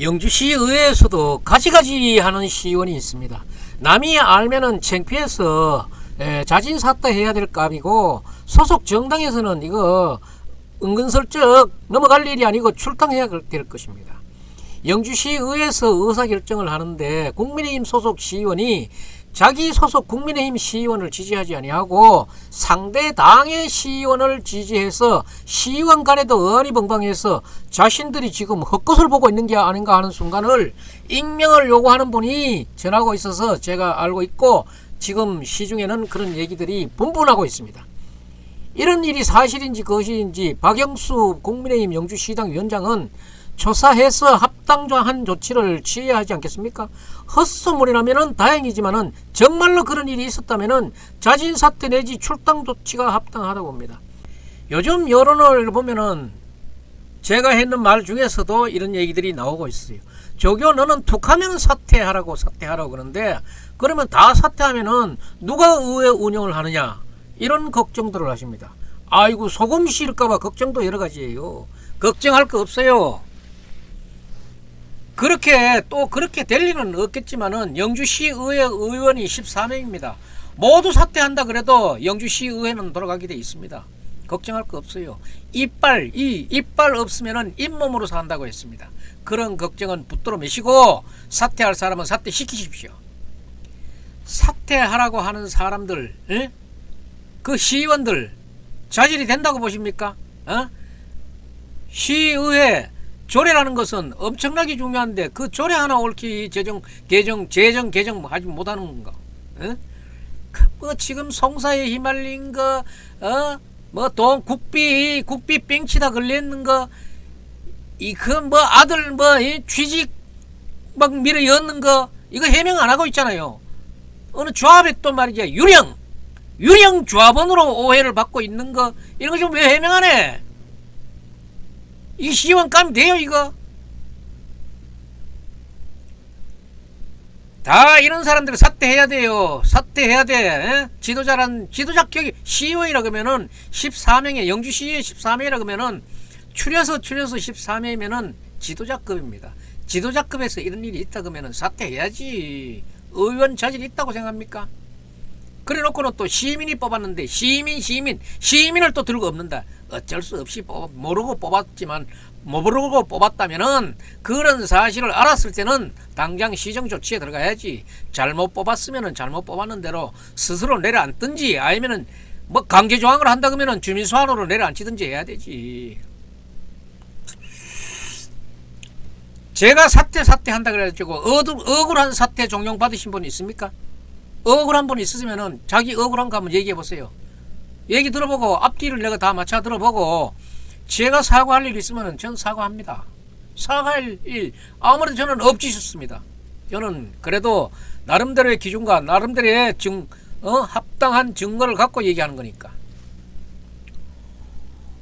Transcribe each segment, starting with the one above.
영주시 의회에서도 가지가지 하는 시의원이 있습니다. 남이 알면은 창피해서 에, 자진 사퇴 해야 될 감이고 소속 정당에서는 이거 은근슬쩍 넘어갈 일이 아니고 출당해야 될 것입니다. 영주시 의회에서 의사결정을 하는데 국민의힘 소속 시의원이 자기 소속 국민의힘 시의원을 지지하지 아니하고 상대 당의 시의원을 지지해서 시의원 간에도 의안이 벙벙해서 자신들이 지금 헛것을 보고 있는 게 아닌가 하는 순간을 익명을 요구하는 분이 전하고 있어서 제가 알고 있고 지금 시중에는 그런 얘기들이 분분하고 있습니다. 이런 일이 사실인지 거짓인지 박영수 국민의힘 영주시당 위원장은 조사해서 합당한 조치를 취해야 하지 않겠습니까? 헛소문이라면 다행이지만은 정말로 그런 일이 있었다면은 자진 사퇴 내지 출당 조치가 합당하다고 봅니다. 요즘 여론을 보면은 제가 했는 말 중에서도 이런 얘기들이 나오고 있어요. 조교 너는 툭하면 사퇴하라고 사퇴하라고 그러는데 그러면 다 사퇴하면은 누가 의회 운영을 하느냐 이런 걱정들을 하십니다. 아이고 소금 씌일까봐 걱정도 여러 가지예요. 걱정할 거 없어요. 그렇게 또 그렇게 될 일은 없겠지만은 영주시 의회 의원이 14명입니다. 모두 사퇴한다 그래도 영주시 의회는 돌아가게 돼 있습니다. 걱정할 거 없어요. 이빨 이 이빨 없으면은 잇몸으로 산다고 했습니다. 그런 걱정은 붙들어 매시고 사퇴할 사람은 사퇴 시키십시오. 사퇴하라고 하는 사람들, 에? 그 시의원들 자질이 된다고 보십니까? 어? 시의회 조례라는 것은 엄청나게 중요한데 그 조례 하나 옳게 제정 개정 재정 개정 하지 못하는 건가? 어? 그뭐 지금 송사에 휘말린 거, 어? 뭐돈 국비 국비 뺑치다 걸렸는 거, 이그 뭐 아들 뭐이 취직 막 밀어 였는 거 이거 해명 안 하고 있잖아요. 어느 조합에 또 말이죠 유령 유령 조합원으로 오해를 받고 있는 거 이런 거 좀 왜 해명 안 해? 이 시의원 까면 돼요 이거? 다 이런 사람들 사퇴해야 돼요. 사퇴해야 돼. 에? 지도자란 지도자 격이 시의원이라 그러면은 14명에 영주시의회 14명이라 그러면은 추려서 추려서 14명이면은 지도자급입니다. 지도자급에서 이런 일이 있다 그러면은 사퇴해야지. 의원 자질 있다고 생각합니까? 그래 놓고는 또 시민이 뽑았는데 시민 시민 시민을 또 들고 없는다 어쩔 수 없이 뽑, 모르고 뽑았지만 모르고 뽑았다면은 그런 사실을 알았을 때는 당장 시정 조치에 들어가야지 잘못 뽑았으면은 잘못 뽑았는 대로 스스로 내려앉든지 아니면은 뭐 강제 조항을 한다 그러면은 주민 소환으로 내려앉히든지 해야 되지 제가 사퇴 사퇴 한다 그래가지고 억울, 억울한 사퇴 종용 받으신 분 있습니까? 억울한 분 있으면은 자기 억울한 거 한번 얘기해 보세요. 얘기 들어보고 앞뒤를 내가 다 맞춰 들어보고 제가 사과할 일 있으면은 전 사과합니다. 사과할 일 아무래도 저는 없지셨습니다. 저는 그래도 나름대로의 기준과 나름대로의 증 어, 합당한 증거를 갖고 얘기하는 거니까.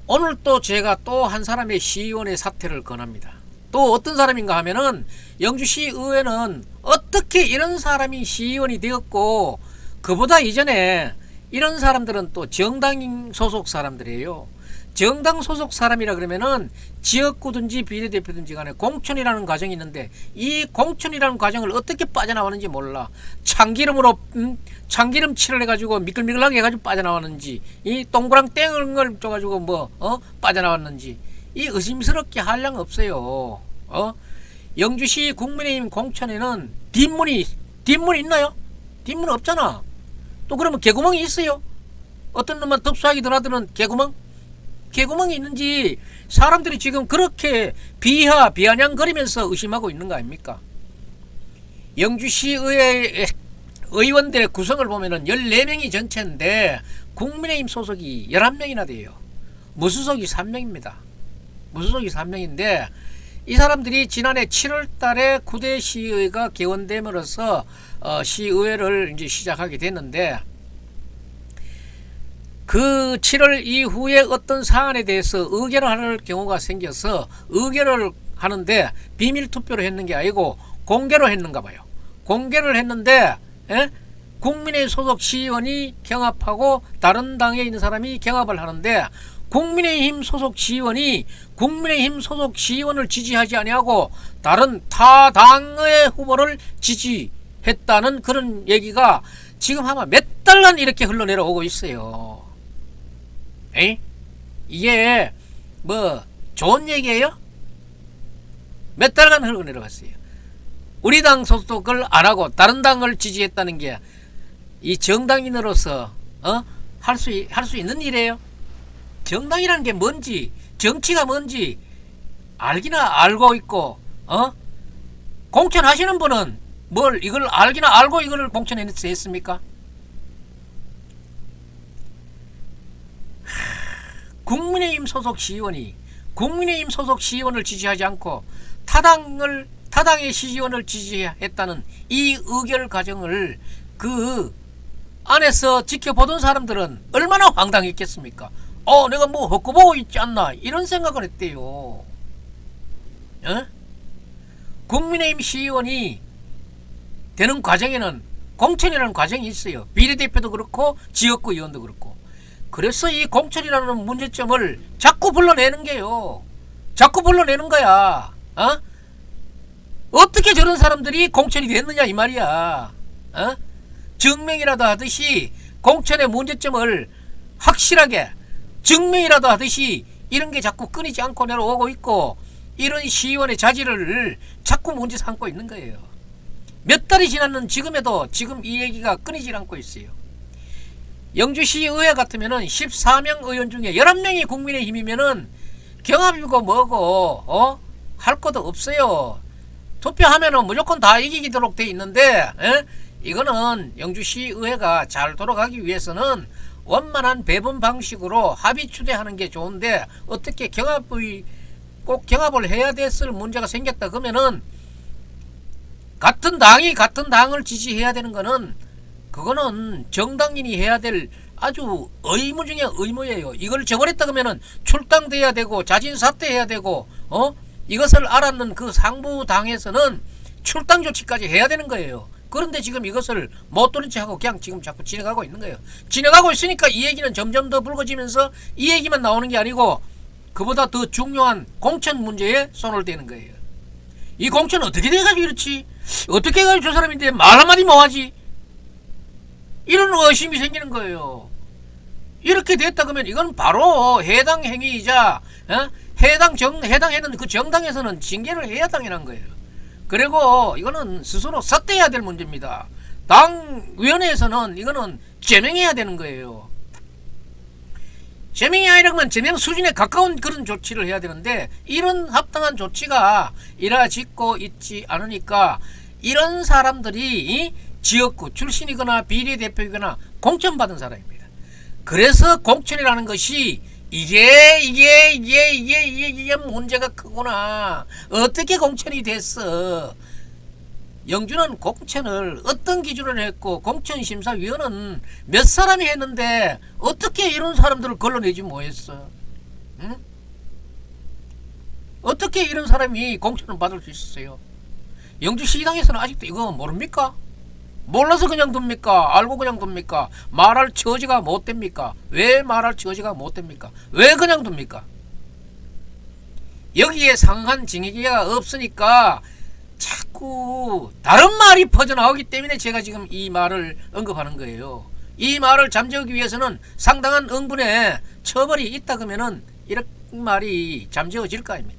오늘 또 제가 또 한 사람의 시의원의 사퇴를 권합니다. 또 어떤 사람인가 하면은 영주시 의회는 어떻게 이런 사람이 시의원이 되었고 그보다 이전에 이런 사람들은 또 정당 소속 사람들이에요. 정당 소속 사람이라 그러면은 지역구든지 비례대표든지 간에 공천이라는 과정이 있는데 이 공천이라는 과정을 어떻게 빠져나왔는지 몰라. 참기름으로 음, 참기름 칠을 해가지고 미끌미끌하게 해가지고 빠져나왔는지 이 동그랑 땡을 줘가지고 뭐 어? 빠져나왔는지 이 의심스럽게 한량 없어요. 어? 영주시 국민의힘 공천에는 뒷문이 뒷문 있나요? 뒷문 없잖아. 또 그러면 개구멍이 있어요? 어떤 놈은 덥수하게 드나드는 개구멍? 개구멍이 있는지 사람들이 지금 그렇게 비하 비아냥거리면서 의심하고 있는 거 아닙니까? 영주시 의회 의원들의 구성을 보면은 14명이 전체인데 국민의힘 소속이 11명이나 돼요. 무소속이 3명입니다. 무소속이 3명인데 이 사람들이 지난해 7월 달에 9대 시의회가 개원됨으로써 어, 시의회를 이제 시작하게 됐는데 그 7월 이후에 어떤 사안에 대해서 의결을 할 경우가 생겨서 의결을 하는데 비밀 투표로 했는 게 아니고 공개로 했는가 봐요. 공개를 했는데 에? 국민의 소속 시의원이 경합하고 다른 당에 있는 사람이 경합을 하는데 국민의힘 소속 시의원이 국민의힘 소속 시의원을 지지하지 아니하고 다른 타 당의 후보를 지지 했다는 그런 얘기가 지금 아마 몇 달간 이렇게 흘러내려오고 있어요. 에이? 이게 뭐 좋은 얘기예요? 몇 달간 흘러내려갔어요. 우리 당 소속을 안 하고 다른 당을 지지했다는 게 이 정당인으로서 어? 할수 할 수 있는 일이에요? 정당이라는 게 뭔지 정치가 뭔지 알기나 알고 있고 어? 공천하시는 분은 뭘 이걸 알기나 알고 이걸 공천했습니까? 국민의힘 소속 시의원이 국민의힘 소속 시의원을 지지하지 않고 타당을 타당의 시의원을 지지했다는 이 의결 과정을 그 안에서 지켜보던 사람들은 얼마나 황당했겠습니까? 어, 내가 뭐 헛고보고 있지 않나 이런 생각을 했대요. 어? 국민의힘 시의원이 되는 과정에는 공천이라는 과정이 있어요. 비례대표도 그렇고 지역구 의원도 그렇고. 그래서 이 공천이라는 문제점을 자꾸 불러내는 게요. 자꾸 불러내는 거야. 어? 어떻게 저런 사람들이 공천이 됐느냐 이 말이야. 어? 증명이라도 하듯이 공천의 문제점을 확실하게 증명이라도 하듯이 이런 게 자꾸 끊이지 않고 내려오고 있고 이런 시의원의 자질을 자꾸 문제 삼고 있는 거예요. 몇 달이 지났는 지금에도 지금 이 얘기가 끊이질 않고 있어요. 영주시의회 같으면 은 14명 의원 중에 11명이 국민의힘이면은 경합이고 뭐고 어? 할 것도 없어요. 투표하면 은 무조건 다 이기도록 돼 있는데 에? 이거는 영주시의회가 잘 돌아가기 위해서는 원만한 배분 방식으로 합의 추대하는 게 좋은데 어떻게 경합의 꼭 경합을 해야 됐을 문제가 생겼다 그러면은 같은 당이 같은 당을 지지해야 되는 거는 그거는 정당인이 해야 될 아주 의무 중에 의무예요. 이걸 저버렸다 그러면은 출당돼야 되고 자진 사퇴해야 되고 어 이것을 알았는 그 상부 당에서는 출당 조치까지 해야 되는 거예요. 그런데 지금 이것을 못 들은 척하고 그냥 지금 자꾸 지나가고 있는 거예요. 지나가고 있으니까 이 얘기는 점점 더 불거지면서 이 얘기만 나오는 게 아니고 그보다 더 중요한 공천 문제에 손을 대는 거예요. 이 공천 어떻게 돼가지고 이렇지? 어떻게 해가지고 저 사람인데 말 한마디 못하지? 이런 의심이 생기는 거예요. 이렇게 됐다 그러면 이건 바로 해당 행위이자 어? 해당 정 해당하는 그 정당에서는 징계를 해야 당연한 거예요. 그리고 이거는 스스로 삭대해야 될 문제입니다. 당 위원회에서는 이거는 제명해야 되는 거예요. 제명이 아니라면 제명 수준에 가까운 그런 조치를 해야 되는데 이런 합당한 조치가 이루어지고 있지 않으니까 이런 사람들이 지역구 출신이거나 비례대표이거나 공천받은 사람입니다. 그래서 공천이라는 것이 이게 이게 이게 이게 이게 이게 문제가 크구나. 어떻게 공천이 됐어? 영주는 공천을 어떤 기준으로 했고 공천심사위원은 몇 사람이 했는데 어떻게 이런 사람들을 걸러내지 뭐했어? 응? 어떻게 이런 사람이 공천을 받을 수 있었어요? 영주시당에서는 아직도 이거 모릅니까? 몰라서 그냥 둡니까? 알고 그냥 둡니까? 말할 처지가 못 됩니까? 왜 말할 처지가 못 됩니까? 왜 그냥 둡니까? 여기에 상한 징계가 없으니까 자꾸 다른 말이 퍼져나오기 때문에 제가 지금 이 말을 언급하는 거예요. 이 말을 잠재우기 위해서는 상당한 응분의 처벌이 있다 그러면은 이런 말이 잠재워질 거 아닙니까?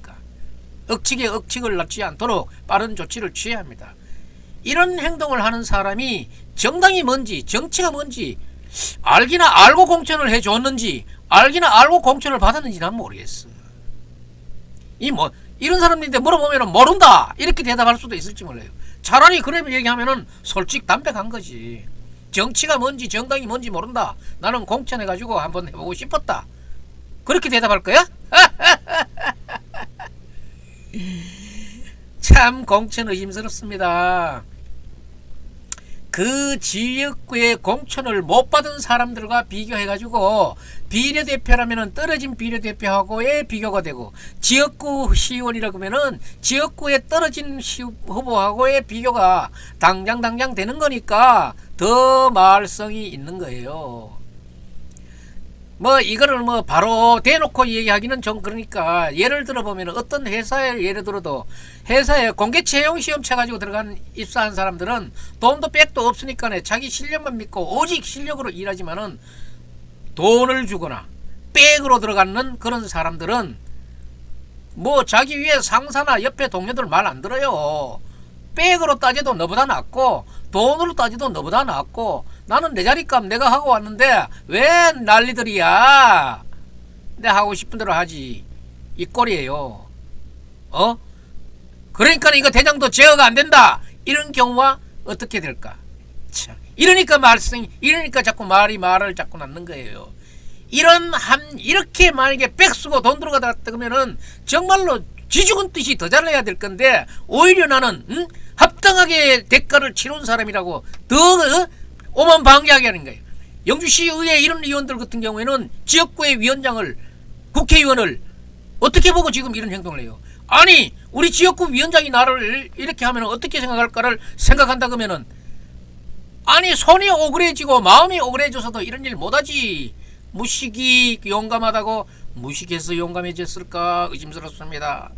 억측에 억측을 낳지 않도록 빠른 조치를 취해야 합니다. 이런 행동을 하는 사람이 정당이 뭔지 정치가 뭔지 알기나 알고 공천을 해줬는지 알기나 알고 공천을 받았는지 난 모르겠어. 이 뭐 이런 사람들인데 물어보면 모른다 이렇게 대답할 수도 있을지 몰라요. 차라리 그래 얘기하면은 솔직 담백한 거지. 정치가 뭔지 정당이 뭔지 모른다. 나는 공천해가지고 한번 해보고 싶었다. 그렇게 대답할 거야? 참 공천 의심스럽습니다. 그 지역구의 공천을 못 받은 사람들과 비교해가지고 비례대표라면은 떨어진 비례대표하고의 비교가 되고 지역구 시의원이라고 하면은 지역구에 떨어진 시 후보하고의 비교가 당장 당장 되는 거니까 더 말썽이 있는 거예요. 뭐 이거를 뭐 바로 대놓고 얘기하기는 좀 그러니까 예를 들어 보면 어떤 회사에 예를 들어도 회사에 공개 채용 시험 쳐가지고 들어간 입사한 사람들은 돈도 백도 없으니까 자기 실력만 믿고 오직 실력으로 일하지만은 돈을 주거나 백으로 들어가는 그런 사람들은 뭐 자기 위에 상사나 옆에 동료들 말 안 들어요. 백으로 따져도 너보다 낫고 돈으로 따져도 너보다 낫고 나는 내 자리값 내가 하고 왔는데 왜 난리들이야? 내 하고 싶은 대로 하지. 이 꼴이에요. 어? 그러니까 이거 대장도 제어가 안 된다. 이런 경우와 어떻게 될까? 참. 이러니까 말씀, 이러니까 자꾸 말이 말을 자꾸 낳는 거예요. 이런 한 이렇게 만약에 백 쓰고 돈 들어가다 그러면은 정말로 쥐죽은 뜻이 더 잘해야 될 건데 오히려 나는 응? 합당하게 대가를 치른 사람이라고 더 어? 오만 방해하게 하는 거예요. 영주시의회 이런 의원들 같은 경우에는 지역구의 위원장을 국회의원을 어떻게 보고 지금 이런 행동을 해요? 아니 우리 지역구 위원장이 나를 이렇게 하면 어떻게 생각할까를 생각한다 그러면은 아니 손이 오그래지고 마음이 오그래져서도 이런 일 못하지 무식이 용감하다고 무식해서 용감해졌을까 의심스럽습니다.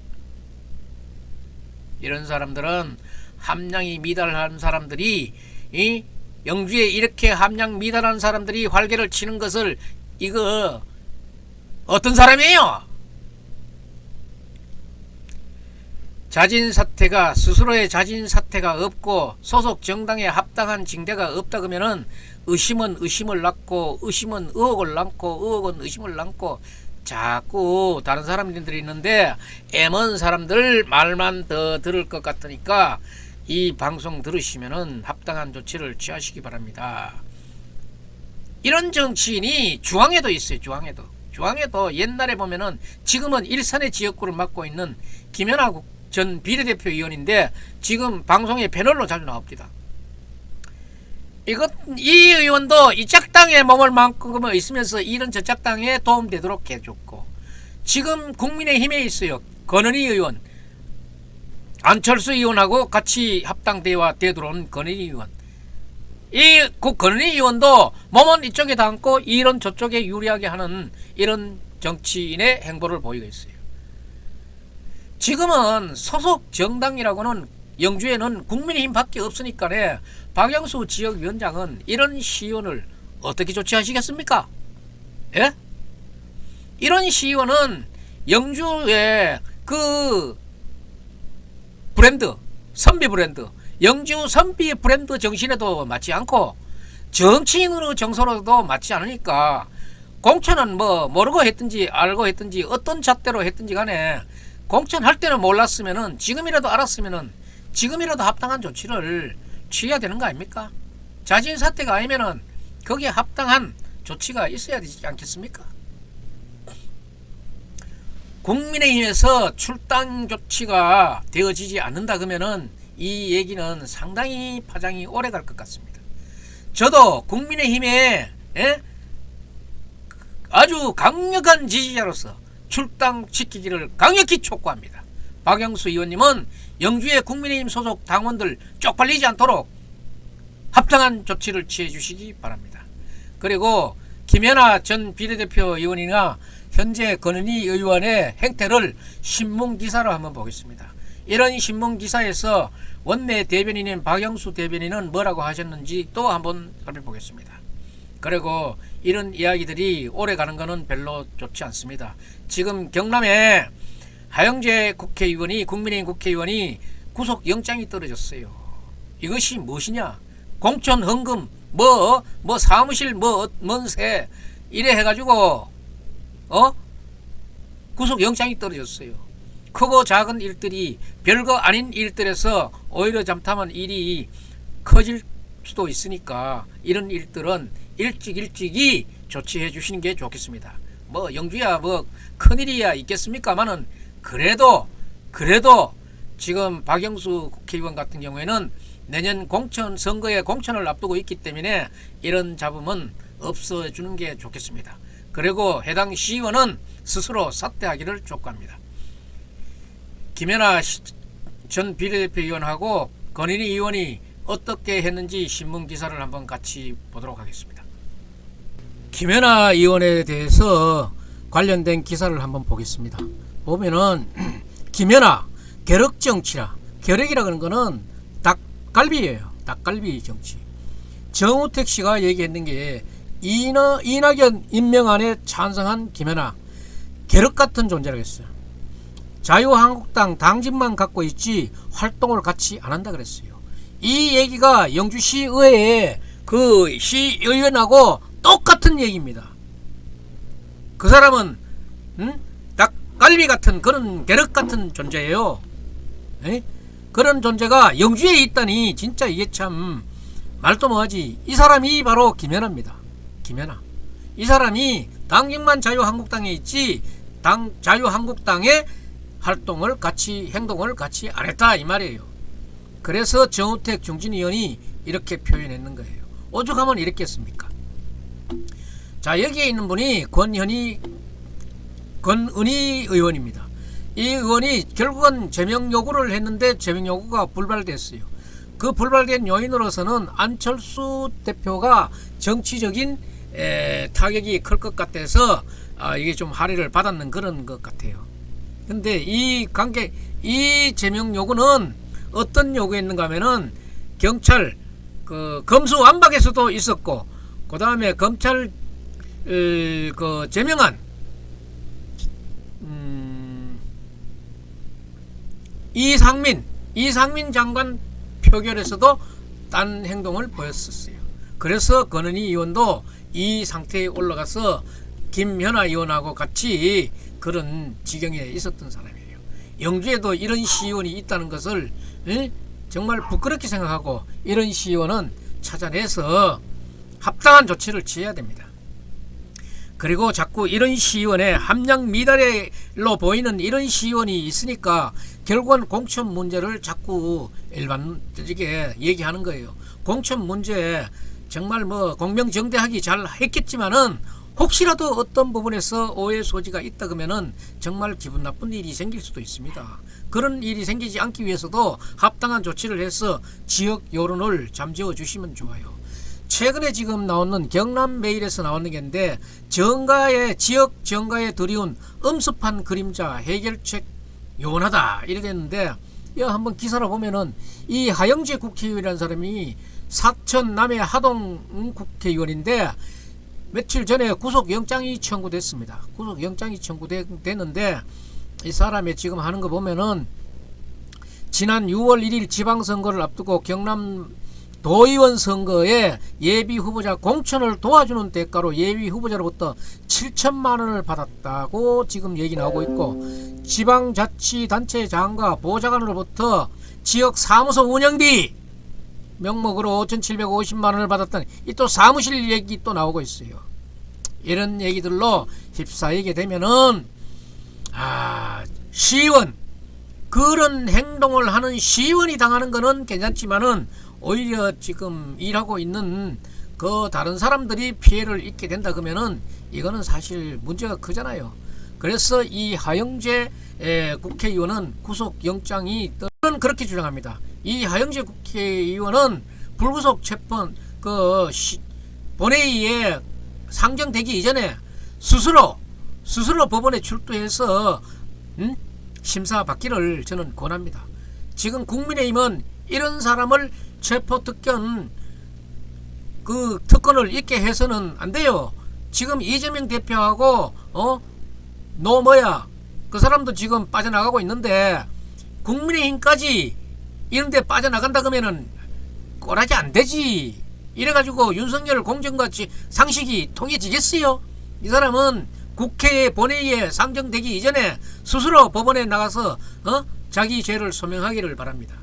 이런 사람들은 함량이 미달한 사람들이 이 영주에 이렇게 함량 미달한 사람들이 활개를 치는 것을 이거 어떤 사람이에요? 자진 사퇴가 스스로의 자진 사퇴가 없고 소속 정당에 합당한 징대가 없다 그러면은 의심은 의심을 낳고 의심은 의혹을 낳고 의혹은 의심을 낳고 자꾸 다른 사람들이 있는데 애먼 사람들 말만 더 들을 것 같으니까 이 방송 들으시면은 합당한 조치를 취하시기 바랍니다. 이런 정치인이 중앙에도 있어요. 중앙에도. 중앙에도 옛날에 보면은 지금은 일산의 지역구를 맡고 있는 김연아 국- 전 비례대표 의원인데 지금 방송에 패널로 자주 나옵니다. 이것 이 의원도 이 짝당에 머물 만큼은 있으면서 이런 저 짝당에 도움되도록 해줬고 지금 국민의힘에 있어요. 권은희 의원, 안철수 의원하고 같이 합당대와 되돌아온 권은희 의원. 이그 권은희 의원도 몸은 이쪽에 담고 이런 저쪽에 유리하게 하는 이런 정치인의 행보를 보이고 있어요. 지금은 소속 정당이라고는 영주에는 국민의힘밖에 없으니까네 박영수 지역위원장은 이런 시의원을 어떻게 조치하시겠습니까? 예? 이런 시의원은 영주의 그 브랜드 선비 브랜드 영주 선비 브랜드 정신에도 맞지 않고 정치인으로 정서로도 맞지 않으니까 공천은 뭐 모르고 했든지 알고 했든지 어떤 잣대로 했든지 간에 공천할 때는 몰랐으면은 지금이라도 알았으면은 지금이라도 합당한 조치를 취해야 되는 거 아닙니까? 자진 사퇴가 아니면은 거기에 합당한 조치가 있어야 되지 않겠습니까? 국민의힘에서 출당 조치가 되어지지 않는다 그러면은 이 얘기는 상당히 파장이 오래 갈 것 같습니다. 저도 국민의힘에 예? 아주 강력한 지지자로서 출당시키기를 강력히 촉구합니다. 박영수 의원님은 영주의 국민의힘 소속 당원들 쪽팔리지 않도록 합당한 조치를 취해 주시기 바랍니다. 그리고 김연아 전 비례대표 의원이나 현재 권은희 의원의 행태를 신문 기사로 한번 보겠습니다. 이런 신문 기사에서 원내 대변인인 박영수 대변인은 뭐라고 하셨는지 또 한번 살펴보겠습니다. 그리고 이런 이야기들이 오래 가는 것은 별로 좋지 않습니다. 지금 경남에 하영재 국회의원이 국민의힘 국회의원이 구속 영장이 떨어졌어요. 이것이 무엇이냐? 공천 헌금 뭐뭐 사무실 뭐 뭔세 이래 해가지고 어 구속 영장이 떨어졌어요. 크고 작은 일들이 별거 아닌 일들에서 오히려 잠탐한 일이 커질 수도 있으니까 이런 일들은 일찍 일찍이 조치해 주시는 게 좋겠습니다. 뭐 영주야 뭐 큰일이야 있겠습니까만은 그래도 그래도 지금 박영수 국회의원 같은 경우에는 내년 공천 선거에 공천을 앞두고 있기 때문에 이런 잡음은 없어주는 게 좋겠습니다. 그리고 해당 시의원은 스스로 사퇴하기를 촉구합니다. 김연아 시- 전 비례대표 의원하고 건인희 의원이 어떻게 했는지 신문 기사를 한번 같이 보도록 하겠습니다. 김연아 의원에 대해서 관련된 기사를 한번 보겠습니다. 보면은 김연아 계력 정치라 계력이라 그런 거는 닭갈비예요. 닭갈비 정치. 정우택 씨가 얘기했는 게 이나, 이낙연 임명안에 찬성한 김연아 계력 같은 존재라고 했어요. 자유한국당 당직만 갖고 있지 활동을 같이 안 한다 그랬어요. 이 얘기가 영주시 의회에 그 시의원하고 똑같은 얘기입니다. 그 사람은 음? 닭갈비 같은 그런 계력 같은 존재예요. 에? 그런 존재가 영주에 있다니 진짜 이게 참 말도 뭐하지. 이 사람이 바로 김연아입니다. 김연아. 이 사람이 당직만 자유한국당에 있지 당 자유한국당의 활동을 같이 행동을 같이 안 했다 이 말이에요. 그래서 정우택 중진 의원이 이렇게 표현했는 거예요. 오죽하면 이랬겠습니까? 자 여기에 있는 분이 권현희 권은희 의원입니다. 이 의원이 결국은 제명 요구를 했는데 제명 요구가 불발됐어요. 그 불발된 요인으로서는 안철수 대표가 정치적인 에, 타격이 클 것 같아서 아, 이게 좀 할애를 받았는 그런 것 같아요. 근데 이 관계 이 제명 요구는 어떤 요구였는가 하면은 경찰 그 검수 완박에서도 있었고 그 다음에 검찰 어, 그 제명안 음, 이상민 이상민 장관 표결에서도 딴 행동을 보였었어요. 그래서 권은희 의원도 이 상태에 올라가서 김현아 의원하고 같이 그런 지경에 있었던 사람이에요. 영주에도 이런 시의원이 있다는 것을 에? 정말 부끄럽게 생각하고 이런 시의원은 찾아내서 합당한 조치를 취해야 됩니다. 그리고 자꾸 이런 시의원에 함량 미달로 보이는 이런 시의원이 있으니까 결국은 공천 문제를 자꾸 일반적이게 얘기하는 거예요. 공천 문제 정말 뭐 공명정대하기 잘 했겠지만은 혹시라도 어떤 부분에서 오해 소지가 있다 그러면은 정말 기분 나쁜 일이 생길 수도 있습니다. 그런 일이 생기지 않기 위해서도 합당한 조치를 해서 지역 여론을 잠재워 주시면 좋아요. 최근에 지금 나오는 경남 메일에서 나오는 게인데 정가의 지역 정가에 드리운 엄습한 그림자 해결책 요원하다 이래 됐는데 야 한번 기사를 보면은 이 하영재 국회의원이라는 사람이 사천 남해 하동 국회의원인데 며칠 전에 구속영장이 청구됐습니다. 구속영장이 청구됐는데 이 사람이 지금 하는 거 보면은 지난 6월 1일 지방선거를 앞두고 경남 도의원 선거에 예비 후보자 공천을 도와주는 대가로 예비 후보자로부터 7천만 원을 받았다고 지금 얘기 나오고 있고 지방자치단체 장과 보좌관으로부터 지역 사무소 운영비 명목으로 5,750만 원을 받았다니 이또 사무실 얘기 또 나오고 있어요. 이런 얘기들로 휩싸이게 되면은 아 시의원 그런 행동을 하는 시의원이 당하는 거는 괜찮지만은 오히려 지금 일하고 있는 그 다른 사람들이 피해를 입게 된다 그러면은 이거는 사실 문제가 크잖아요. 그래서 이 하영재 에, 국회의원은 구속영장이 저는 그렇게 주장합니다. 이 하영재 국회의원은 불구속 재판 그 시, 본회의에 상정되기 이전에 스스로 스스로 법원에 출두해서 음? 심사 받기를 저는 권합니다. 지금 국민의힘은 이런 사람을 체포 특권 그 특권을 있게 해서는 안 돼요. 지금 이재명 대표하고 어너 뭐야 그 사람도 지금 빠져나가고 있는데 국민의힘까지 이런 데 빠져나간다 그러면은 꼬라지 안 되지. 이래가지고 윤석열 공정과 상식이 통해지겠어요? 이 사람은 국회 본회의에 상정되기 이전에 스스로 법원에 나가서 어? 자기 죄를 소명하기를 바랍니다.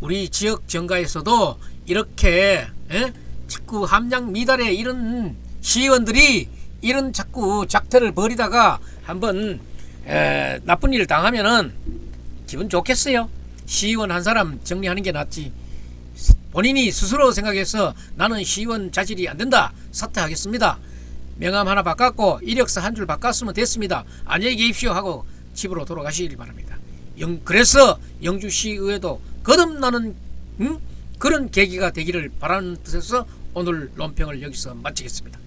우리 지역 정가에서도 이렇게 에? 자꾸 함량 미달에 이런 시의원들이 이런 자꾸 작태를 벌이다가 한번 에, 나쁜 일을 당하면은 기분 좋겠어요. 시의원 한 사람 정리하는 게 낫지. 본인이 스스로 생각해서 나는 시의원 자질이 안 된다. 사퇴하겠습니다. 명함 하나 바꿨고 이력서 한 줄 바꿨으면 됐습니다. 안녕히 계십시오 하고 집으로 돌아가시길 바랍니다. 영, 그래서 영주시의회도 거듭나는 음? 그런 계기가 되기를 바라는 뜻에서 오늘 논평을 여기서 마치겠습니다.